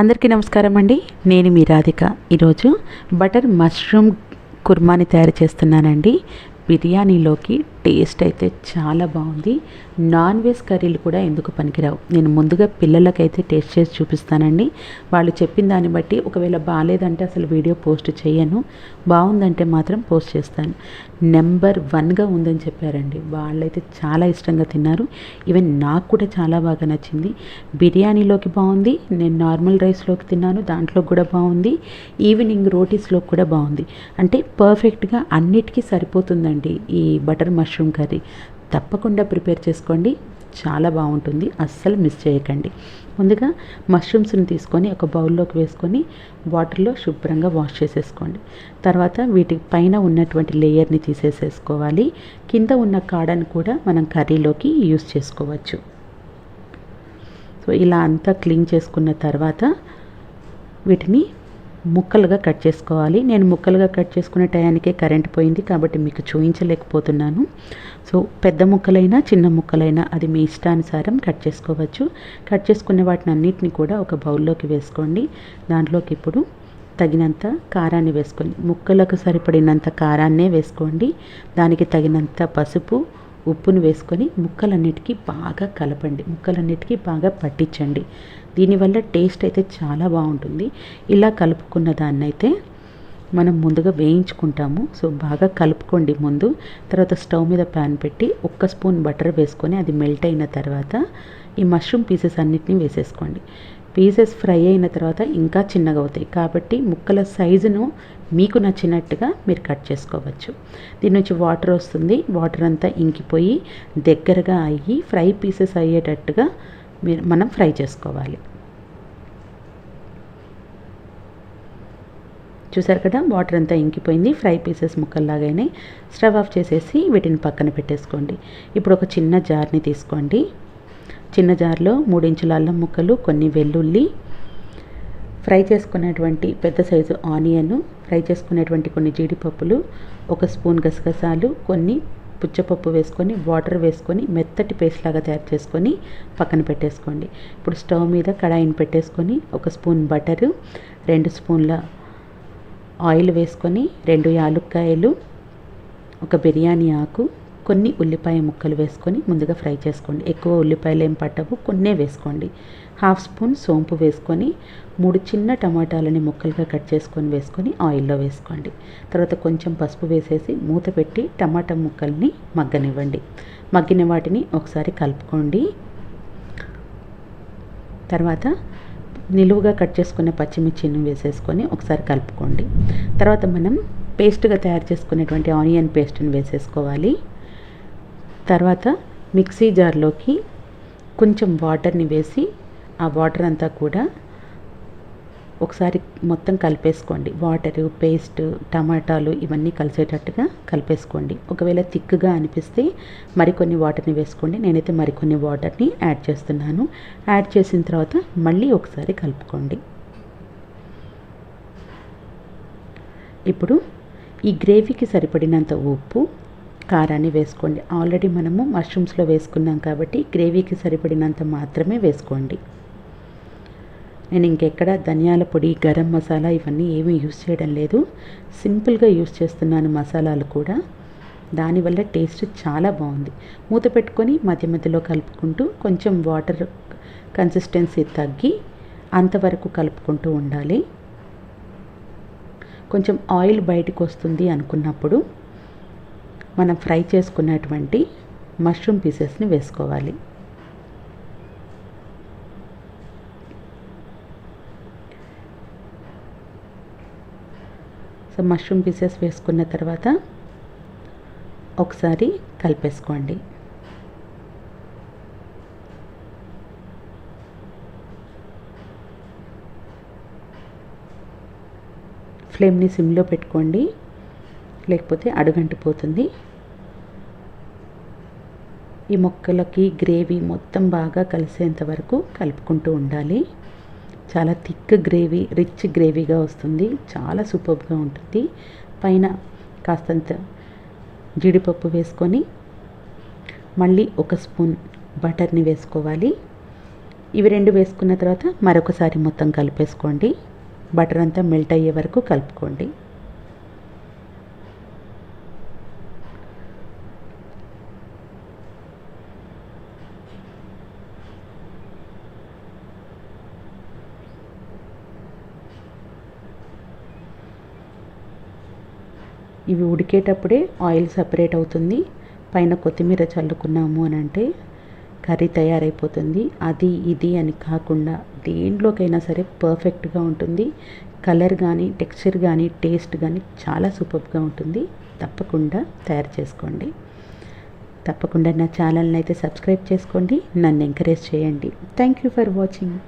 అందరికీ నమస్కారం అండి. నేను మీ రాధిక. ఈరోజు బటర్ మష్రూమ్ కుర్మాని తయారు చేస్తున్నానండి. బిర్యానీలోకి టేస్ట్ అయితే చాలా బాగుంది. నాన్ వెజ్ కర్రీలు కూడా ఎందుకు పనికిరావు? నేను ముందుగా పిల్లలకైతే టేస్ట్ చేసి చూపిస్తానండి. వాళ్ళు చెప్పిన దాన్ని బట్టి ఒకవేళ బాగాలేదంటే అసలు వీడియో పోస్ట్ చేయను. బాగుందంటే మాత్రం పోస్ట్ చేస్తాను. నెంబర్ వన్గా ఉందని చెప్పారండి. వాళ్ళైతే చాలా ఇష్టంగా తిన్నారు. ఈవెన్ నాకు కూడా చాలా బాగా నచ్చింది. బిర్యానీలోకి బాగుంది. నేను నార్మల్ రైస్లోకి తిన్నాను. దాంట్లో కూడా బాగుంది. ఈవినింగ్ రోటీస్లో కూడా బాగుంది. అంటే పర్ఫెక్ట్గా అన్నిటికీ సరిపోతుందండి ఈ బటర్ మష్రూమ్ మష్రూమ్ కర్రీ తప్పకుండా ప్రిపేర్ చేసుకోండి. చాలా బాగుంటుంది. అస్సలు మిస్ చేయకండి. ముందుగా మష్రూమ్స్ని తీసుకొని ఒక బౌల్లోకి వేసుకొని వాటర్లో శుభ్రంగా వాష్ చేసేసుకోండి. తర్వాత వీటి పైన ఉన్నటువంటి లేయర్ని తీసేసేసుకోవాలి. కింద ఉన్న కాడను కూడా మనం కర్రీలోకి యూస్ చేసుకోవచ్చు. సో ఇలా అంతా క్లీన్ చేసుకున్న తర్వాత వీటిని ముక్కలుగా కట్ చేసుకోవాలి. నేను ముక్కలుగా కట్ చేసుకునే టయానికే కరెంట్ పోయింది కాబట్టి మీకు చూపించలేకపోతున్నాను సో పెద్ద ముక్కలైనా చిన్న ముక్కలైనా అది మీ ఇష్టానుసారం కట్ చేసుకోవచ్చు. కట్ చేసుకునే వాటిని అన్నిటిని కూడా ఒక బౌల్లోకి వేసుకోండి. దాంట్లోకి ఇప్పుడు తగినంత కారాన్ని వేసుకొని ముక్కలకు సరిపడినంత కారాన్నే వేసుకోండి. దానికి తగినంత పసుపు ఉప్పును వేసుకొని ముక్కలన్నిటికీ బాగా కలపండి. ముక్కలన్నిటికీ బాగా పట్టించండి. దీనివల్ల టేస్ట్ అయితే చాలా బాగుంటుంది. ఇలా కలుపుకున్న దాన్ని అయితే మనం ముందుగా వేయించుకుంటాము. సో బాగా కలుపుకోండి ముందు. తర్వాత స్టవ్ మీద ప్యాన్ పెట్టి ఒక్క స్పూన్ బటర్ వేసుకొని అది మెల్ట్ అయిన తర్వాత ఈ మష్రూమ్ పీసెస్ అన్నిటిని వేసేసుకోండి. పీసెస్ ఫ్రై అయిన తర్వాత ఇంకా చిన్నగా అవుతాయి. కాబట్టి ముక్కల సైజును మీకు నచ్చినట్టుగా మీరు కట్ చేసుకోవచ్చు. దీని నుంచి వాటర్ వస్తుంది. వాటర్ అంతా ఇంకిపోయి దగ్గరగా అయ్యి ఫ్రై పీసెస్ అయ్యేటట్టుగా మీరు మనం ఫ్రై చేసుకోవాలి. చూసారు కదా? వాటర్ అంతా ఇంకిపోయింది. ఫ్రై పీసెస్ ముక్కల్లాగానే స్టవ్ ఆఫ్ చేసేసి వీటిని పక్కన పెట్టేసుకోండి. ఇప్పుడు ఒక చిన్న జార్ని తీసుకోండి. చిన్న జార్లో మూడించుల అల్లం ముక్కలు కొన్ని వెల్లుల్లి ఫ్రై చేసుకున్నటువంటి పెద్ద సైజు ఆనియన్ ఫ్రై చేసుకునేటువంటి కొన్ని జీడిపప్పులు ఒక స్పూన్ గసగసాలు కొన్ని పుచ్చపప్పు వేసుకొని వాటర్ వేసుకొని మెత్తటి పేస్ట్ లాగా తయారు చేసుకొని పక్కన పెట్టేసుకోండి. ఇప్పుడు స్టవ్ మీద కడాయిని పెట్టేసుకొని ఒక స్పూన్ బటరు రెండు స్పూన్ల ఆయిల్ వేసుకొని రెండు యాలుక్కాయలు ఒక బిర్యానీ ఆకు కొన్ని ఉల్లిపాయ ముక్కలు వేసుకొని ముందుగా ఫ్రై చేసుకోండి. ఎక్కువ ఉల్లిపాయలు ఏం పట్టవు కొన్నే వేసుకోండి. హాఫ్ స్పూన్ సోంపు వేసుకొని మూడు చిన్న టమాటాలని ముక్కలుగా కట్ చేసుకొని వేసుకొని ఆయిల్లో వేసుకోండి. తర్వాత కొంచెం పసుపు వేసేసి మూత పెట్టి టమాటా ముక్కల్ని మగ్గనివ్వండి. మగ్గిన వాటిని ఒకసారి కలుపుకోండి. తర్వాత నిలువుగా కట్ చేసుకున్న పచ్చిమిర్చిని వేసేసుకొని ఒకసారి కలుపుకోండి. తర్వాత మనం పేస్ట్గా తయారు చేసుకునేటువంటి ఆనియన్ పేస్ట్ని వేసేసుకోవాలి. తర్వాత మిక్సీ జార్లోకి కొంచెం వాటర్ని వేసి ఆ వాటర్ అంతా కూడా ఒకసారి మొత్తం కలిపేసుకోండి. వాటరు పేస్ట్ టమాటాలు ఇవన్నీ కలిసేటట్టుగా కలిపేసుకోండి. ఒకవేళ థిక్గా అనిపిస్తే మరికొన్ని వాటర్ని వేసుకోండి. నేనైతే మరికొన్ని వాటర్ని యాడ్ చేస్తున్నాను. యాడ్ చేసిన తర్వాత మళ్ళీ ఒకసారి కలుపుకోండి. ఇప్పుడు ఈ గ్రేవీకి సరిపడినంత ఉప్పు కారాన్ని వేసుకోండి. ఆల్రెడీ మనము మష్రూమ్స్లో వేసుకున్నాం కాబట్టి గ్రేవీకి సరిపడినంత మాత్రమే వేసుకోండి. నేను ఇంకెక్కడ ధనియాల పొడి గరం మసాలా ఇవన్నీ ఏమీ యూస్ చేయడం లేదు. సింపుల్గా యూస్ చేస్తున్నాను మసాలాలు కూడా. దానివల్ల టేస్ట్ చాలా బాగుంది. మూత పెట్టుకొని మధ్య మధ్యలో కలుపుకుంటూ కొంచెం వాటర్ కన్సిస్టెన్సీ తగ్గి అంతవరకు కలుపుకుంటూ ఉండాలి. కొంచెం ఆయిల్ బయటకు వస్తుంది అనుకున్నప్పుడు మనం ఫ్రై చేసుకున్నటువంటి మష్రూమ్ పీసెస్ని వేసుకోవాలి. సో మష్రూమ్ పీసెస్ వేసుకున్న తర్వాత ఒకసారి కలిపేసుకోండి. ఫ్లేమ్ని సిమ్లో పెట్టుకోండి. లేకపోతే అడుగంటిపోతుంది ఈ మొక్కలకి గ్రేవీ మొత్తం బాగా కలిసేంత వరకు కలుపుకుంటూ ఉండాలి. చాలా థిక్ గ్రేవీ రిచ్ గ్రేవీగా వస్తుంది. చాలా సూపర్గా ఉంటుంది. పైన కాస్తంత జీడిపప్పు వేసుకొని మళ్ళీ ఒక స్పూన్ బటర్ని వేసుకోవాలి. ఇవి రెండు వేసుకున్న తర్వాత మరొకసారి మొత్తం కలిపేసుకోండి. బటర్ అంతా మెల్ట్ అయ్యే వరకు కలుపుకోండి. ఇవి ఉడికేటప్పుడే ఆయిల్ సపరేట్ అవుతుంది. పైన కొత్తిమీర చల్లుకున్నాము అని అంటే కర్రీ తయారైపోతుంది. అది ఇది అని కాకుండా దేంట్లోకైనా సరే పర్ఫెక్ట్గా ఉంటుంది. కలర్ కానీ టెక్స్చర్ కానీ టేస్ట్ కానీ చాలా సూపర్గా ఉంటుంది. తప్పకుండా తయారు చేసుకోండి. తప్పకుండా నా ఛానల్ని అయితే సబ్స్క్రైబ్ చేసుకోండి. నన్ను ఎంకరేజ్ చేయండి. Thank you for watching.